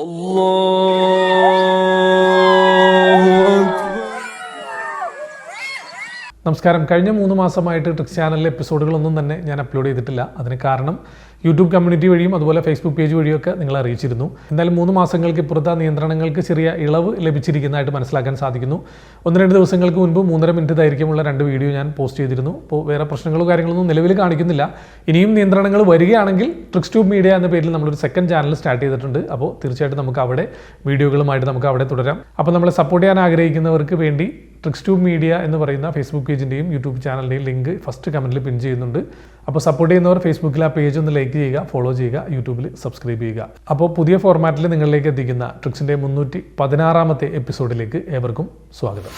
Allah. നമസ്കാരം. കഴിഞ്ഞ മൂന്ന് മാസമായിട്ട് ട്രിക്സ് ചാനലിലെ എപ്പിസോഡുകളൊന്നും തന്നെ ഞാൻ അപ്ലോഡ് ചെയ്തിട്ടില്ല. അതിന് കാരണം യൂട്യൂബ് കമ്മ്യൂണിറ്റി വഴിയും അതുപോലെ ഫേസ്ബുക്ക് പേജ് വഴിയൊക്കെ നിങ്ങൾ അറിയിച്ചിരുന്നു. എന്തായാലും മൂന്ന് മാസങ്ങൾക്ക് ഇപ്പുറത്തെ നിയന്ത്രണങ്ങൾക്ക് ചെറിയ ഇളവ് ലഭിച്ചിരിക്കുന്നതായിട്ട് മനസ്സിലാക്കാൻ സാധിക്കുന്നു. ഒന്ന് രണ്ട് ദിവസങ്ങൾക്ക് മുൻപ് മൂന്നര മിനിറ്റ് ദൈർഘ്യമുള്ള രണ്ട് വീഡിയോ ഞാൻ പോസ്റ്റ് ചെയ്തിരുന്നു. അപ്പോൾ വേറെ പ്രശ്നങ്ങളോ കാര്യങ്ങളൊന്നും നിലവിൽ കാണിക്കുന്നില്ല. ഇനിയും നിയന്ത്രണങ്ങൾ വരികയാണെങ്കിൽ ട്രിക്സ് ട്യൂബ് മീഡിയ എന്ന പേരിൽ നമ്മളൊരു സെക്കൻഡ് ചാനൽ സ്റ്റാർട്ട് ചെയ്തിട്ടുണ്ട്. അപ്പോൾ തീർച്ചയായിട്ടും നമുക്ക് അവിടെ വീഡിയോകളുമായിട്ട് നമുക്ക് അവിടെ തുടരാം. അപ്പോൾ നമ്മളെ സപ്പോർട്ട് ചെയ്യാൻ ആഗ്രഹിക്കുന്നവർക്ക് വേണ്ടി ട്രിക്സ് ട്യൂബ് മീഡിയ എന്ന് പറയുന്ന ഫേസ്ബുക്ക് പേജിന്റെയും യൂട്യൂബ് ചാനലിന്റെയും ലിങ്ക് ഫസ്റ്റ് കമന്റിൽ പിൻ ചെയ്യുന്നുണ്ട്. അപ്പോൾ സപ്പോർട്ട് ചെയ്യുന്നവർ ഫേസ്ബുക്കിൽ ആ പേജ് ഒന്ന് ലൈക്ക് ചെയ്യുക ഫോളോ ചെയ്യുക യൂട്യൂബിൽ സബ്സ്ക്രൈബ് ചെയ്യുക. അപ്പോൾ പുതിയ ഫോർമാറ്റിൽ നിങ്ങളിലേക്ക് എത്തിക്കുന്ന ട്രിക്സിന്റെ മുന്നൂറ്റി പതിനാറാമത്തെ എപ്പിസോഡിലേക്ക് ഏവർക്കും സ്വാഗതം.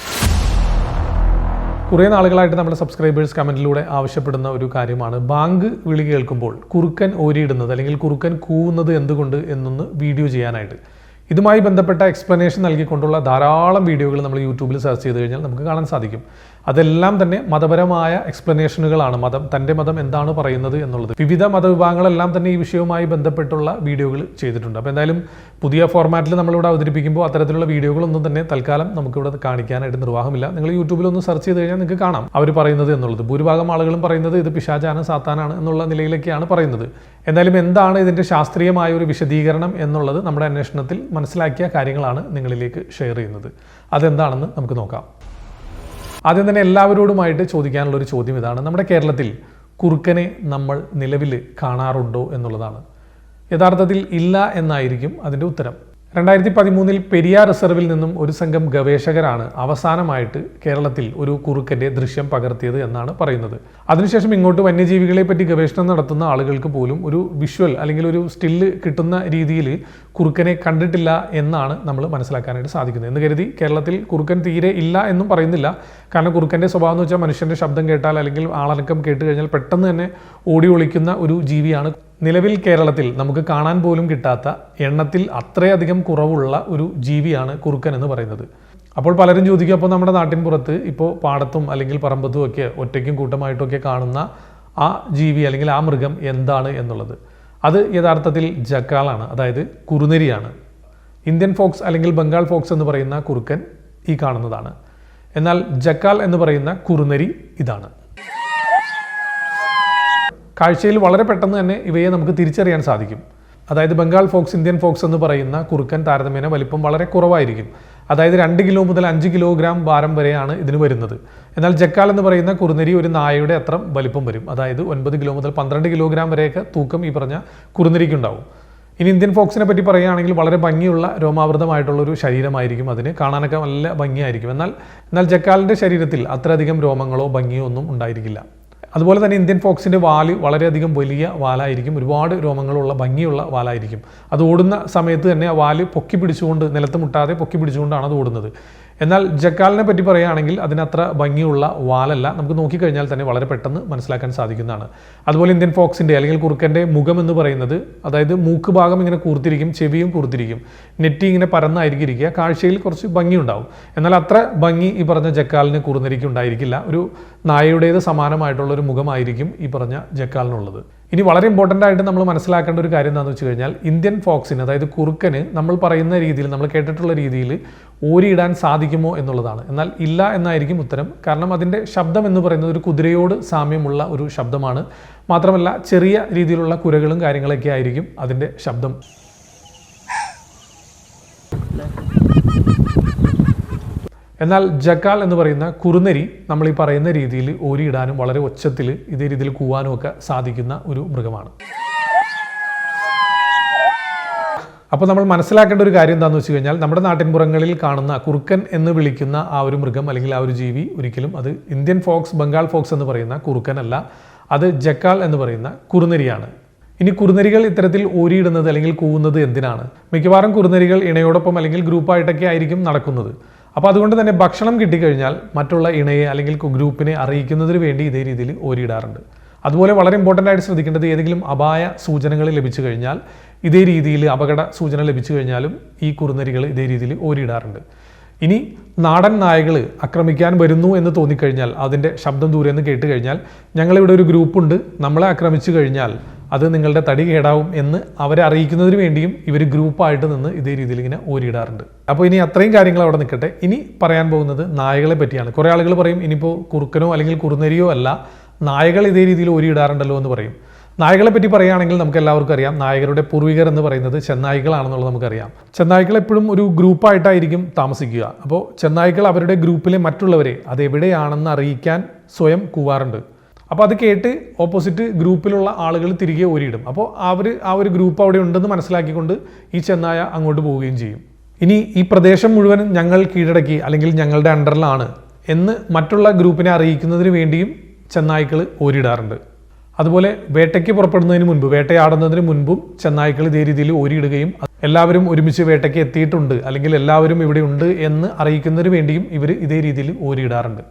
കുറേ നാളുകളായിട്ട് നമ്മുടെ സബ്സ്ക്രൈബേഴ്സ് കമന്റിലൂടെ ആവശ്യപ്പെടുന്ന ഒരു കാര്യമാണ്. ബാങ്ക് വിളി കേൾക്കുമ്പോൾ കുറുക്കൻ ഓരിയിടുന്നത് അല്ലെങ്കിൽ കുറുക്കൻ കൂവുന്നത് എന്തുകൊണ്ട് എന്നൊന്ന് വീഡിയോ ചെയ്യാനായിട്ട്. ഇതുമായി ബന്ധപ്പെട്ട എക്സ്പ്ലനേഷൻ നൽകിക്കൊണ്ടുള്ള ധാരാളം വീഡിയോകൾ നമ്മൾ യൂട്യൂബിൽ സെർച്ച് ചെയ്ത് കഴിഞ്ഞാൽ നമുക്ക് കാണാൻ സാധിക്കും. അതെല്ലാം തന്നെ മതപരമായ എക്സ്പ്ലനേഷനുകളാണ്. മതം തന്റെ മതം എന്താണ് പറയുന്നത് എന്നുള്ളത്. വിവിധ മതവിഭാഗങ്ങളെല്ലാം തന്നെ ഈ വിഷയവുമായി ബന്ധപ്പെട്ടുള്ള വീഡിയോകൾ ചെയ്തിട്ടുണ്ട്. അപ്പോൾ എന്തായാലും പുതിയ ഫോർമാറ്റിൽ നമ്മളിവിടെ അവതരിപ്പിക്കുമ്പോൾ അത്തരത്തിലുള്ള വീഡിയോകളൊന്നും തന്നെ തൽക്കാലം നമുക്കിവിടെ കാണിക്കാനായിട്ട് നിർവാഹമില്ല. നിങ്ങൾ യൂട്യൂബിൽ ഒന്ന് സെർച്ച് ചെയ്ത് കഴിഞ്ഞാൽ നിങ്ങൾക്ക് കാണാം അവർ പറയുന്നത് എന്നുള്ളത്. ഭൂരിഭാഗം ആളുകളും പറയുന്നത് ഇത് പിശാചാണ് സാത്താനാണ് എന്നുള്ള നിലയിലേക്കാണ് പറയുന്നത്. എന്തായാലും എന്താണ് ഇതിന്റെ ശാസ്ത്രീയമായ ഒരു വിശദീകരണം എന്നുള്ളത് നമ്മുടെ അന്വേഷണത്തിൽ മനസ്സിലാക്കിയ കാര്യങ്ങളാണ് നിങ്ങളിലേക്ക് ഷെയർ ചെയ്യുന്നത്. അതെന്താണെന്ന് നമുക്ക് നോക്കാം. ആദ്യം തന്നെ എല്ലാവരോടുമായിട്ട് ചോദിക്കാനുള്ള ഒരു ചോദ്യം ഇതാണ്. നമ്മുടെ കേരളത്തിൽ കുറുക്കനെ നമ്മൾ നിലവിൽ കാണാറുണ്ടോ എന്നുള്ളതാണ്. യഥാർത്ഥത്തിൽ ഇല്ല എന്നായിരിക്കും അതിന്റെ ഉത്തരം. രണ്ടായിരത്തി പതിമൂന്നിൽ പെരിയാർ റിസർവിൽ നിന്നും ഒരു സംഘം ഗവേഷകരാണ് അവസാനമായിട്ട് കേരളത്തിൽ ഒരു കുറുക്കന്റെ ദൃശ്യം പകർത്തിയത് എന്നാണ് പറയുന്നത്. അതിനുശേഷം ഇങ്ങോട്ട് വന്യജീവികളെ പറ്റി ഗവേഷണം നടത്തുന്ന ആളുകൾക്ക് പോലും ഒരു വിഷ്വൽ അല്ലെങ്കിൽ ഒരു സ്റ്റില്ല് കിട്ടുന്ന രീതിയിൽ കുറുക്കനെ കണ്ടിട്ടില്ല എന്നാണ് നമ്മൾ മനസ്സിലാക്കാനായിട്ട് സാധിക്കുന്നത്. എന്ന് കരുതി കേരളത്തിൽ കുറുക്കൻ തീരെ ഇല്ല എന്നും പറയുന്നില്ല. കാരണം കുറുക്കന്റെ സ്വഭാവം എന്ന് വെച്ചാൽ മനുഷ്യന്റെ ശബ്ദം കേട്ടാൽ അല്ലെങ്കിൽ ആളനക്കം കേട്ട് കഴിഞ്ഞാൽ പെട്ടെന്ന് തന്നെ ഓടി ഒളിക്കുന്ന ഒരു ജീവിയാണ്. നിലവിൽ കേരളത്തിൽ നമുക്ക് കാണാൻ പോലും കിട്ടാത്ത എണ്ണത്തിൽ അത്രയധികം കുറവുള്ള ഒരു ജീവിയാണ് കുറുക്കൻ എന്ന് പറയുന്നത്. അപ്പോൾ പലരും ചോദിക്കും അപ്പോൾ നമ്മുടെ നാട്ടിൻ പുറത്ത് ഇപ്പോൾ പാടത്തും അല്ലെങ്കിൽ പറമ്പത്തും ഒക്കെ ഒറ്റയ്ക്കും കൂട്ടമായിട്ടൊക്കെ കാണുന്ന ആ ജീവി അല്ലെങ്കിൽ ആ മൃഗം എന്താണ് എന്നുള്ളത്? അത് യഥാർത്ഥത്തിൽ ജക്കാളാണ് അതായത് കുറുനരിയാണ്. ഇന്ത്യൻ ഫോക്സ് അല്ലെങ്കിൽ ബംഗാൾ ഫോക്സ് എന്ന് പറയുന്ന കുറുക്കൻ ഈ കാണുന്നതാണ്. എന്നാൽ ജക്കാൽ എന്ന് പറയുന്ന കുറുനരി ഇതാണ്. കാഴ്ചയിൽ വളരെ പെട്ടെന്ന് തന്നെ ഇവയെ നമുക്ക് തിരിച്ചറിയാൻ സാധിക്കും. അതായത് ബംഗാൾ ഫോക്സ് ഇന്ത്യൻ ഫോക്സ് എന്ന് പറയുന്ന കുറുക്കൻ താരതമ്യേന വലിപ്പം വളരെ കുറവായിരിക്കും. അതായത് രണ്ട് കിലോ മുതൽ അഞ്ച് കിലോഗ്രാം ഭാരം വരെയാണ് ഇതിന് വരുന്നത്. എന്നാൽ ജക്കാൽ എന്ന് പറയുന്ന കുറുനരി ഒരു നായയുടെ അത്ര വലിപ്പം വരും. അതായത് ഒൻപത് കിലോ മുതൽ പന്ത്രണ്ട് കിലോഗ്രാം വരെയൊക്കെ തൂക്കം ഈ പറഞ്ഞ കുറുനരിക്കുണ്ടാവും. ഇനി ഇന്ത്യൻ ഫോക്സിനെ പറ്റി പറയുകയാണെങ്കിൽ വളരെ ഭംഗിയുള്ള രോമാവൃതമായിട്ടുള്ളൊരു ശരീരമായിരിക്കും അതിന്. കാണാനൊക്കെ നല്ല ഭംഗിയായിരിക്കും. എന്നാൽ എന്നാൽ ജക്കാലിന്റെ ശരീരത്തിൽ അത്രയധികം രോമങ്ങളോ ഭംഗിയോ ഒന്നും ഉണ്ടായിരിക്കില്ല. അതുപോലെ തന്നെ ഇന്ത്യൻ ഫോക്സിന്റെ വാൽ വളരെയധികം വലിയ വാലായിരിക്കും. ഒരുപാട് രോമങ്ങളുള്ള ഭംഗിയുള്ള വാലായിരിക്കും. അത് ഓടുന്ന സമയത്ത് തന്നെ ആ വാൽ പൊക്കി പിടിച്ചുകൊണ്ട് നിലത്ത് മുട്ടാതെ പൊക്കി പിടിച്ചുകൊണ്ടാണ് അത് ഓടുന്നത്. എന്നാൽ ജക്കാലിനെ പറ്റി പറയുകയാണെങ്കിൽ അതിനത്ര ഭംഗിയുള്ള വാലല്ല. നമുക്ക് നോക്കിക്കഴിഞ്ഞാൽ തന്നെ വളരെ പെട്ടെന്ന് മനസ്സിലാക്കാൻ സാധിക്കുന്നതാണ്. അതുപോലെ ഇന്ത്യൻ ഫോക്സിന്റെ അല്ലെങ്കിൽ കുറുക്കന്റെ മുഖം എന്ന് പറയുന്നത് അതായത് മൂക്ക് ഭാഗം ഇങ്ങനെ കൂർത്തിരിക്കും ചെവിയും കൂർത്തിരിക്കും. നെറ്റി ഇങ്ങനെ പരന്നായിരിക്കും ഇരിക്കുക കാഴ്ചയിൽ കുറച്ച് ഭംഗിയുണ്ടാവും. എന്നാൽ അത്ര ഭംഗി ഈ പറഞ്ഞ ജക്കാലിന് കൂർന്നിരിക്കും ഉണ്ടായിരിക്കില്ല ഒരു നായയുടേത് സമാനമായിട്ടുള്ള ഒരു മുഖമായിരിക്കും ഈ പറഞ്ഞ ജക്കാലിനുള്ളത്. ഇനി വളരെ ഇമ്പോർട്ടന്റ് ആയിട്ട് നമ്മൾ മനസ്സിലാക്കേണ്ട ഒരു കാര്യം എന്താണെന്ന് വെച്ച് കഴിഞ്ഞാൽ ഇന്ത്യൻ ഫോക്സിന് അതായത് കുറുക്കന് നമ്മൾ പറയുന്ന രീതിയിൽ നമ്മൾ കേട്ടിട്ടുള്ള രീതിയിൽ ഓരിയിടാൻ സാധിക്കുമോ എന്നുള്ളതാണ്. എന്നാൽ ഇല്ല എന്നായിരിക്കും ഉത്തരം. കാരണം അതിന്റെ ശബ്ദം എന്ന് പറയുന്നത് ഒരു കുതിരയോട് സാമ്യമുള്ള ഒരു ശബ്ദമാണ്. മാത്രമല്ല ചെറിയ രീതിയിലുള്ള കുരകളും കാര്യങ്ങളൊക്കെ ആയിരിക്കും അതിന്റെ ശബ്ദം. എന്നാൽ ജക്കാൽ എന്ന് പറയുന്ന കുറുനരി നമ്മൾ ഈ പറയുന്ന രീതിയിൽ ഓരിയിടാനും വളരെ ഒച്ചത്തിൽ ഇതേ രീതിയിൽ കൂവാനും ഒക്കെ സാധിക്കുന്ന ഒരു മൃഗമാണ്. അപ്പോൾ നമ്മൾ മനസ്സിലാക്കേണ്ട ഒരു കാര്യം എന്താണെന്ന് വെച്ച് കഴിഞ്ഞാൽ നമ്മുടെ നാട്ടിൻപുറങ്ങളിൽ കാണുന്ന കുറുക്കൻ എന്ന് വിളിക്കുന്ന ആ ഒരു മൃഗം അല്ലെങ്കിൽ ആ ഒരു ജീവി ഒരിക്കലും അത് ഇന്ത്യൻ ഫോക്സ് ബംഗാൾ ഫോക്സ് എന്ന് പറയുന്ന കുറുക്കനല്ല അത് ജക്കാൽ എന്ന് പറയുന്ന കുറുനരിയാണ്. ഇനി കുറുനരികൾ ഇത്തരത്തിൽ ഓരിയിടുന്നത് അല്ലെങ്കിൽ കൂവുന്നത് എന്തിനാണ്? മിക്കവാറും കുറുനരികൾ ഇണയോടൊപ്പം അല്ലെങ്കിൽ ഗ്രൂപ്പായിട്ടൊക്കെ ആയിരിക്കും നടക്കുന്നത്. അപ്പോൾ അതുകൊണ്ട് തന്നെ ഭക്ഷണം കിട്ടിക്കഴിഞ്ഞാൽ മറ്റുള്ള ഇണയെ അല്ലെങ്കിൽ ഗ്രൂപ്പിനെ അറിയിക്കുന്നതിന് വേണ്ടി ഇതേ രീതിയിൽ ഓരിയിടാറുണ്ട് അതുപോലെ വളരെ ഇമ്പോർട്ടന്റ് ആയിട്ട് ശ്രദ്ധിക്കേണ്ടത് ഏതെങ്കിലും അപായ സൂചനകൾ ലഭിച്ചു കഴിഞ്ഞാൽ ഇതേ രീതിയിൽ അപകട സൂചന ലഭിച്ചു കഴിഞ്ഞാലും ഈ കുറുനരികൾ ഇതേ രീതിയിൽ ഓരിയിടാറുണ്ട്. ഇനി നാടൻ നായകൾ ആക്രമിക്കാൻ വരുന്നു എന്ന് തോന്നിക്കഴിഞ്ഞാൽ അതിന്റെ ശബ്ദം ദൂരെ നിന്ന് കേട്ട് കഴിഞ്ഞാൽ ഞങ്ങളിവിടെ ഒരു ഗ്രൂപ്പുണ്ട് നമ്മളെ ആക്രമിച്ചു കഴിഞ്ഞാൽ അത് നിങ്ങളുടെ തടി കേടാവും എന്ന് അവരെ അറിയിക്കുന്നതിന് വേണ്ടിയും ഇവർ ഗ്രൂപ്പായിട്ട് നിന്ന് ഇതേ രീതിയിൽ ഇങ്ങനെ ഓരിയിടാറുണ്ട്. അപ്പോൾ ഇനി അത്രയും കാര്യങ്ങൾ അവിടെ നിൽക്കട്ടെ. ഇനി പറയാൻ പോകുന്നത് നായകളെ പറ്റിയാണ്. കുറേ ആളുകൾ പറയും ഇനിയിപ്പോൾ കുറുക്കനോ അല്ലെങ്കിൽ കുറുനരിയോ അല്ല നായകൾ ഇതേ രീതിയിൽ ഓരിയിടാറുണ്ടല്ലോ എന്ന് പറയും. നായകളെ പറ്റി പറയുകയാണെങ്കിൽ നമുക്ക് എല്ലാവർക്കും അറിയാം. നായകരുടെ പൂർവികർ എന്ന് പറയുന്നത് ചെന്നായ്ക്കളാണെന്നുള്ളത് നമുക്കറിയാം. ചെന്നായ്ക്കൾ എപ്പോഴും ഒരു ഗ്രൂപ്പായിട്ടായിരിക്കും താമസിക്കുക. അപ്പോൾ ചെന്നായ്ക്കൾ അവരുടെ ഗ്രൂപ്പിലെ മറ്റുള്ളവരെ അത് എവിടെയാണെന്ന് അറിയിക്കാൻ സ്വയം കൂവാറുണ്ട്. അപ്പോൾ അത് കേട്ട് ഓപ്പോസിറ്റ് ഗ്രൂപ്പിലുള്ള ആളുകൾ തിരികെ ഓരിയിടും അപ്പോൾ അവർ ആ ഒരു ഗ്രൂപ്പ് അവിടെ ഉണ്ടെന്ന് മനസ്സിലാക്കിക്കൊണ്ട് ഈ ചെന്നായ അങ്ങോട്ട് പോവുകയും ചെയ്യും. ഇനി ഈ പ്രദേശം മുഴുവൻ ഞങ്ങൾ കീഴടക്കി അല്ലെങ്കിൽ ഞങ്ങളുടെ അണ്ടറിലാണ് എന്ന് മറ്റുള്ള ഗ്രൂപ്പിനെ അറിയിക്കുന്നതിന് വേണ്ടിയും ചെന്നായ്ക്കൾ ഓരിയിടാറുണ്ട് അതുപോലെ വേട്ടയ്ക്ക് പുറപ്പെടുന്നതിന് മുൻപ് വേട്ടയാടുന്നതിന് മുൻപും ചെന്നായ്ക്കൾ ഇതേ രീതിയിൽ ഓരിയിടുകയും എല്ലാവരും ഒരുമിച്ച് വേട്ടയ്ക്ക് എത്തിയിട്ടുണ്ട് അല്ലെങ്കിൽ എല്ലാവരും ഇവിടെ ഉണ്ട് എന്ന് അറിയിക്കുന്നതിന് വേണ്ടിയും ഇവർ ഇതേ രീതിയിൽ ഓരിയിടാറുണ്ട്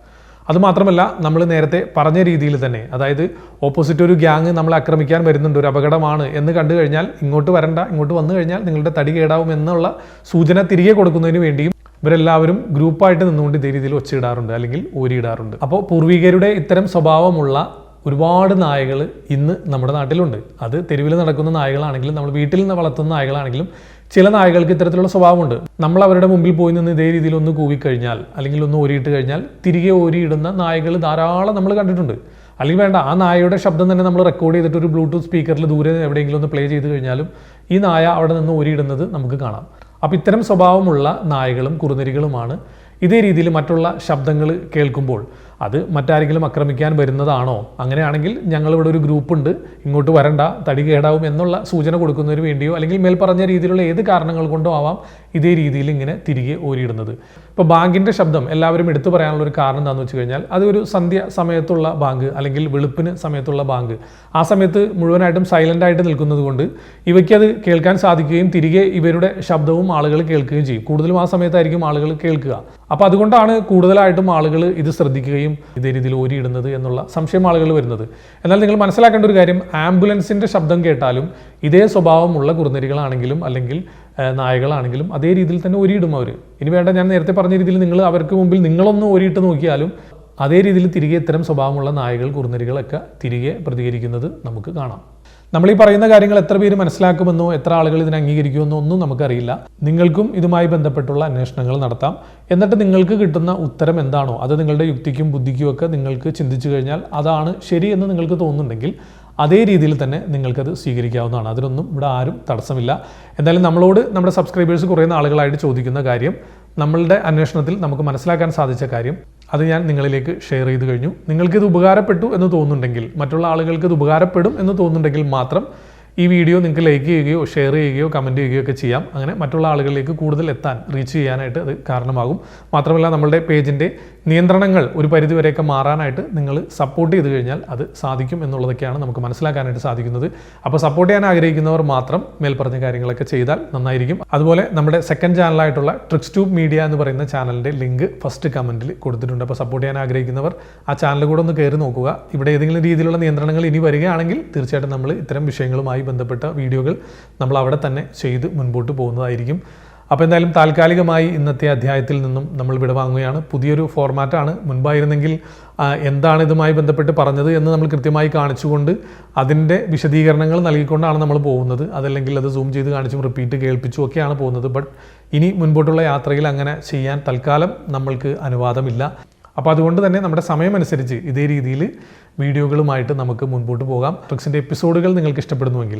അതുമാത്രമല്ല നമ്മൾ നേരത്തെ പറഞ്ഞ രീതിയിൽ തന്നെ അതായത് ഓപ്പോസിറ്റ് ഒരു ഗ്യാങ് നമ്മളെ ആക്രമിക്കാൻ വരുന്നുണ്ട് ഒരു അപകടമാണ് എന്ന് കണ്ടു കഴിഞ്ഞാൽ ഇങ്ങോട്ട് വരണ്ട ഇങ്ങോട്ട് വന്നു കഴിഞ്ഞാൽ നിങ്ങളുടെ തടി കേടാവും എന്നുള്ള സൂചന തിരികെ കൊടുക്കുന്നതിന് വേണ്ടിയും ഇവരെല്ലാവരും ഗ്രൂപ്പായിട്ട് നിന്നുകൊണ്ട് ഇതേ രീതിയിൽ ഒച്ചയിടാറുണ്ട് അല്ലെങ്കിൽ ഓരിയിടാറുണ്ട് അപ്പോൾ പൂർവികരുടെ ഇത്തരം സ്വഭാവമുള്ള ഒരുപാട് നായകൾ ഇന്ന് നമ്മുടെ നാട്ടിലുണ്ട്. അത് തെരുവിൽ നടക്കുന്ന നായകളാണെങ്കിലും നമ്മൾ വീട്ടിൽ നിന്ന് വളർത്തുന്ന നായകളാണെങ്കിലും ചില നായകൾക്ക് ഇത്തരത്തിലുള്ള സ്വഭാവമുണ്ട്. നമ്മൾ അവരുടെ മുമ്പിൽ പോയി നിന്ന് ഇതേ രീതിയിൽ ഒന്ന് കൂവിക്കഴിഞ്ഞാൽ അല്ലെങ്കിൽ ഒന്ന് ഓരിയിട്ട് കഴിഞ്ഞാൽ തിരികെ ഓരിയിടുന്ന നായകൾ ധാരാളം നമ്മൾ കണ്ടിട്ടുണ്ട്. അല്ലെങ്കിൽ വേണ്ട ആ നായയുടെ ശബ്ദം തന്നെ നമ്മൾ റെക്കോർഡ് ചെയ്തിട്ട് ഒരു ബ്ലൂടൂത്ത് സ്പീക്കറിൽ ദൂരെ എവിടെയെങ്കിലും ഒന്ന് പ്ലേ ചെയ്ത് കഴിഞ്ഞാലും ഈ നായ അവിടെ നിന്ന് ഓരിയിടുന്നത് നമുക്ക് കാണാം. അപ്പോൾ ഇത്തരം സ്വഭാവമുള്ള നായകളും കുറുനരികളുമാണ്. ഇതേ രീതിയിൽ മറ്റുള്ള ശബ്ദങ്ങൾ കേൾക്കുമ്പോൾ അത് മറ്റാരെങ്കിലും ആക്രമിക്കാൻ വരുന്നതാണോ? അങ്ങനെയാണെങ്കിൽ ഞങ്ങളിവിടെ ഒരു ഗ്രൂപ്പുണ്ട്. ഇങ്ങോട്ട് വരണ്ട തടി കേടാവും എന്നുള്ള സൂചന കൊടുക്കുന്നതിന് വേണ്ടിയോ അല്ലെങ്കിൽ മേൽപ്പറഞ്ഞ രീതിയിലുള്ള ഏത് കാരണങ്ങൾ കൊണ്ടോ ആവാം ഇതേ രീതിയിൽ ഇങ്ങനെ തിരികെ ഓരിയിടുന്നത്. ഇപ്പോൾ ബാങ്കിന്റെ ശബ്ദം എല്ലാവരും എടുത്തു പറയാനുള്ള ഒരു കാരണം എന്താണെന്ന് വെച്ച് കഴിഞ്ഞാൽ അത് ഒരു സന്ധ്യ സമയത്തുള്ള ബാങ്ക് അല്ലെങ്കിൽ വെളുപ്പിന് സമയത്തുള്ള ബാങ്ക്. ആ സമയത്ത് മുഴുവനായിട്ടും സൈലന്റ് ആയിട്ട് നിൽക്കുന്നത് കൊണ്ട് അത് കേൾക്കാൻ സാധിക്കുകയും തിരികെ ഇവരുടെ ശബ്ദവും ആളുകൾ കേൾക്കുകയും ചെയ്യും. കൂടുതലും ആ സമയത്തായിരിക്കും ആളുകൾ കേൾക്കുക. അപ്പോൾ അതുകൊണ്ടാണ് കൂടുതലായിട്ടും ആളുകൾ ഇത് ശ്രദ്ധിക്കുകയും ഇതേ രീതിയിൽ ഓരിയിടുന്നത് എന്നുള്ള സംശയം ആളുകൾ വരുന്നത്. എന്നാൽ നിങ്ങൾ മനസ്സിലാക്കേണ്ട ഒരു കാര്യം ആംബുലൻസിന്റെ ശബ്ദം കേട്ടാലും ഇതേ സ്വഭാവമുള്ള കുറുനരികളാണെങ്കിലും അല്ലെങ്കിൽ നായകളാണെങ്കിലും അതേ രീതിയിൽ തന്നെ ഒരിയിടും അവർ ഇനി വേണ്ട ഞാൻ നേരത്തെ പറഞ്ഞ രീതിയിൽ നിങ്ങൾ അവർക്ക് മുമ്പിൽ നിങ്ങളൊന്ന് ഓരിയിട്ട് നോക്കിയാലും അതേ രീതിയിൽ തിരികെ ഇത്തരം സ്വഭാവമുള്ള നായകൾ കുറുനരികളൊക്കെ തിരികെ പ്രതികരിക്കുന്നത് നമുക്ക് കാണാം. നമ്മൾ ഈ പറയുന്ന കാര്യങ്ങൾ എത്ര പേര് മനസ്സിലാക്കുമെന്നോ എത്ര ആളുകൾ ഇതിനെ അംഗീകരിക്കുമെന്നോ ഒന്നും നമുക്കറിയില്ല. നിങ്ങൾക്കും ഇതുമായി ബന്ധപ്പെട്ടുള്ള അന്വേഷണങ്ങൾ നടത്താം. എന്നിട്ട് നിങ്ങൾക്ക് കിട്ടുന്ന ഉത്തരം എന്താണോ അത് നിങ്ങളുടെ യുക്തിക്കും ബുദ്ധിക്കും ഒക്കെ നിങ്ങൾക്ക് ചിന്തിച്ചു കഴിഞ്ഞാൽ അതാണ് ശരി എന്ന് നിങ്ങൾക്ക് തോന്നുന്നുണ്ടെങ്കിൽ അതേ രീതിയിൽ തന്നെ നിങ്ങൾക്കത് സ്വീകരിക്കാവുന്നതാണ്. അതിനൊന്നും ഇവിടെ ആരും തടസ്സമില്ല. എന്തായാലും നമ്മളോട് നമ്മുടെ സബ്സ്ക്രൈബേഴ്സ് കുറേ നാളുകളായിട്ട് ചോദിക്കുന്ന കാര്യം നമ്മളുടെ അന്വേഷണത്തിൽ നമുക്ക് മനസ്സിലാക്കാൻ സാധിച്ച കാര്യം അത് ഞാൻ നിങ്ങളിലേക്ക് ഷെയർ ചെയ്ത് കഴിഞ്ഞു. നിങ്ങൾക്കിത് ഉപകാരപ്പെട്ടു എന്ന് തോന്നുന്നുണ്ടെങ്കിൽ മറ്റുള്ള ആളുകൾക്ക് ഇത് ഉപകാരപ്പെടും എന്ന് തോന്നുന്നുണ്ടെങ്കിൽ മാത്രം ഈ വീഡിയോ നിങ്ങൾക്ക് ലൈക്ക് ചെയ്യുകയോ ഷെയർ ചെയ്യുകയോ കമന്റ് ചെയ്യുകയോ ഒക്കെ ചെയ്യാം. അങ്ങനെ മറ്റുള്ള ആളുകളിലേക്ക് കൂടുതൽ എത്താൻ റീച്ച് ചെയ്യാനായിട്ട് അത് കാരണമാകും. മാത്രമല്ല നമ്മളുടെ പേജിന്റെ നിയന്ത്രണങ്ങൾ ഒരു പരിധിവരെയൊക്കെ മാറാനായിട്ട് നിങ്ങൾ സപ്പോർട്ട് ചെയ്ത് കഴിഞ്ഞാൽ അത് സാധിക്കും എന്നുള്ളതൊക്കെയാണ് നമുക്ക് മനസ്സിലാക്കാനായിട്ട് സാധിക്കുന്നത്. അപ്പോൾ സപ്പോർട്ട് ചെയ്യാൻ ആഗ്രഹിക്കുന്നവർ മാത്രം മേൽപ്പറഞ്ഞ കാര്യങ്ങളൊക്കെ ചെയ്താൽ നന്നായിരിക്കും. അതുപോലെ നമ്മുടെ സെക്കൻഡ് ചാനലായിട്ടുള്ള ട്രിക്സ് ട്യൂബ് മീഡിയ എന്ന് പറയുന്ന ചാനലിന്റെ ലിങ്ക് ഫസ്റ്റ് കമന്റിൽ കൊടുത്തിട്ടുണ്ട്. അപ്പോൾ സപ്പോർട്ട് ചെയ്യാൻ ആഗ്രഹിക്കുന്നവർ ആ ചാനൽ കൂടെ ഒന്ന് കയറി നോക്കുക. ഇവിടെ ഏതെങ്കിലും രീതിയിലുള്ള നിയന്ത്രണങ്ങൾ ഇനി വരികയാണെങ്കിൽ തീർച്ചയായിട്ടും നമ്മൾ ഇത്തരം വിഷയങ്ങളുമായി ബന്ധപ്പെട്ട വീഡിയോകൾ നമ്മൾ അവിടെ തന്നെ ചെയ്ത് മുൻപോട്ട് പോകുന്നതായിരിക്കും. അപ്പോൾ എന്തായാലും താൽക്കാലികമായി ഇന്നത്തെ അധ്യായത്തിൽ നിന്നും നമ്മൾ വിടവാങ്ങുകയാണ്. പുതിയൊരു ഫോർമാറ്റാണ് മുൻപായിരുന്നെങ്കിൽ എന്താണ് ഇതുമായി ബന്ധപ്പെട്ട് പറഞ്ഞത് എന്ന് നമ്മൾ കൃത്യമായി കാണിച്ചുകൊണ്ട് അതിന്റെ വിശദീകരണങ്ങൾ നൽകിക്കൊണ്ടാണ് നമ്മൾ പോകുന്നത്. അതല്ലെങ്കിൽ അത് സൂം ചെയ്ത് കാണിച്ചും റിപ്പീറ്റ് കേൾപ്പിച്ചും ഒക്കെയാണ് പോകുന്നത്. ബട്ട് ഇനി മുൻപോട്ടുള്ള യാത്രയിൽ അങ്ങനെ ചെയ്യാൻ തൽക്കാലം നമ്മൾക്ക് അനുവാദമില്ല. അപ്പോൾ അതുകൊണ്ട് തന്നെ നമ്മുടെ സമയമനുസരിച്ച് ഇതേ രീതിയിൽ വീഡിയോകളുമായിട്ട് നമുക്ക് മുൻപോട്ട് പോകാം. ട്രിക്സിന്റെ എപ്പിസോഡുകൾ നിങ്ങൾക്ക് ഇഷ്ടപ്പെടുന്നുവെങ്കിൽ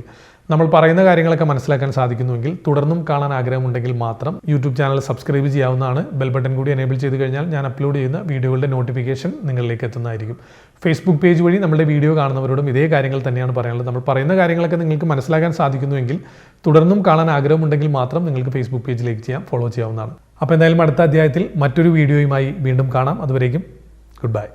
നമ്മൾ പറയുന്ന കാര്യങ്ങളൊക്കെ മനസ്സിലാക്കാൻ സാധിക്കുന്നുവെങ്കിൽ തുടർന്നും കാണാൻ ആഗ്രഹമുണ്ടെങ്കിൽ മാത്രം യൂട്യൂബ് ചാനൽ സബ്സ്ക്രൈബ് ചെയ്യാവുന്നതാണ്. ബെൽ ബട്ടൺ കൂടി എനേബിൾ ചെയ്ത് കഴിഞ്ഞാൽ ഞാൻ അപ്ലോഡ് ചെയ്യുന്ന വീഡിയോകളുടെ നോട്ടിഫിക്കേഷൻ നിങ്ങളിലേക്ക് എത്തുന്നതായിരിക്കും. ഫേസ്ബുക്ക് പേജ് വഴി നമ്മുടെ വീഡിയോ കാണുന്നവരോടും ഇതേ കാര്യങ്ങൾ തന്നെയാണ് പറയാനുള്ളത്. നമ്മൾ പറയുന്ന കാര്യങ്ങളൊക്കെ നിങ്ങൾക്ക് മനസ്സിലാക്കാൻ സാധിക്കുന്നുവെങ്കിൽ തുടർന്നും കാണാൻ ആഗ്രഹമുണ്ടെങ്കിൽ മാത്രം നിങ്ങൾക്ക് ഫേസ്ബുക്ക് പേജിലേക്ക് ചെയ്യാം ഫോളോ ചെയ്യാവുന്നതാണ്. അപ്പോൾ എന്തായാലും അടുത്ത അധ്യായത്തിൽ മറ്റൊരു വീഡിയോയുമായി വീണ്ടും കാണാം. അതുവരേക്കും ഗുഡ് ബൈ